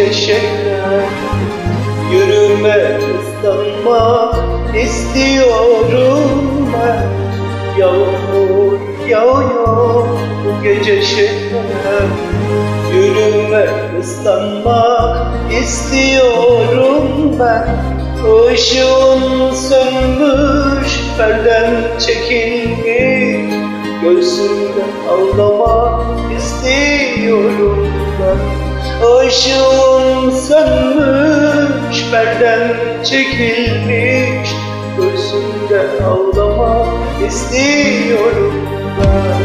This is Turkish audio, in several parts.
çeşekler Yürümek, ıslanmak istiyorum ben. Yağmur yağıyor bu gece şehre Yürümek, ıslanmak istiyorum ben. Işığın sönmüş, benden çekinmiş Göğsümde ağlamak istiyorum ben. Işığın sönmüş, perden çekilmiş. Göğsümde ağlamak istiyorum ben.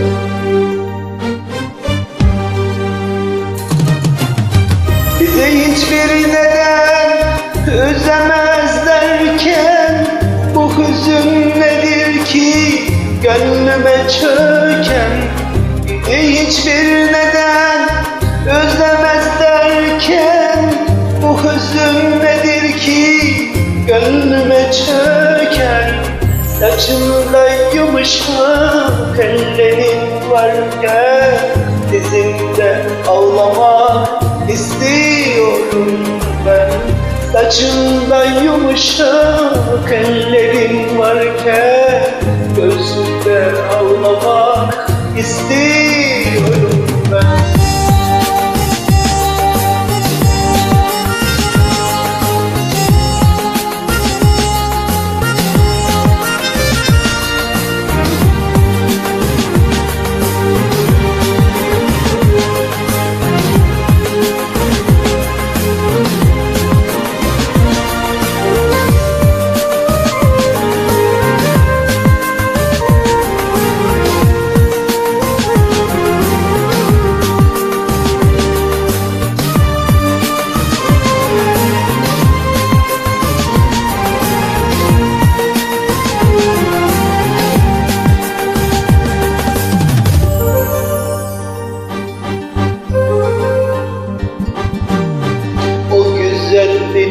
Bize hiçbir neden üzemezlerken Bu hüzün nedir ki? Gönlüme çöken. Bize hiçbir neden üzemezlerken gönlüme çöken Saçımda yumuşak ellerin varken Dizimde ağlamak istiyorum ben. Saçımda yumuşak ellerin varken Gözümde ağlamak istiyorum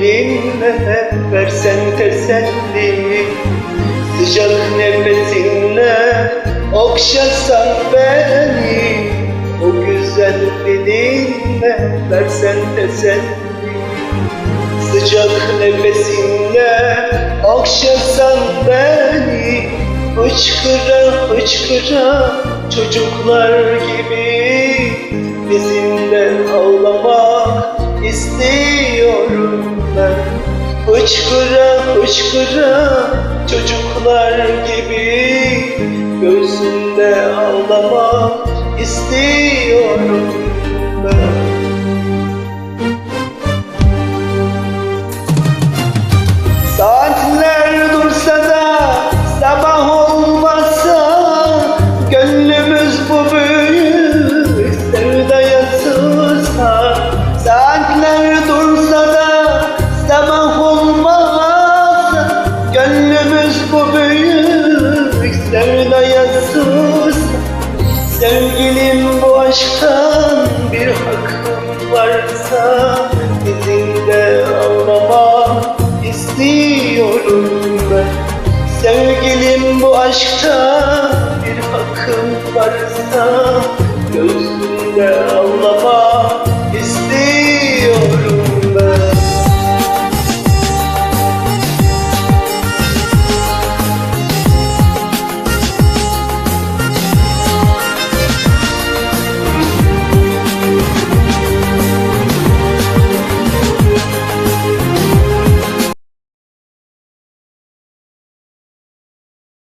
güzel dilinle versen teselli. Sıcak nefesinle okşasan beni. O güzel dilinle versen teselli. Sıcak nefesinle okşasan beni. Hıçkıra hıçkıra çocuklar gibi Hıçkıra hıçkıra çocuklar gibi Gözümde ağlamak istiyorum ben bu büyük sevdaya sığsa Sevgilim bu aşktan bir hakkım varsa Dizinde ağlamak istiyorum ben. Sevgilim bu aşkta bir hakkım varsa Gözünde istiyorum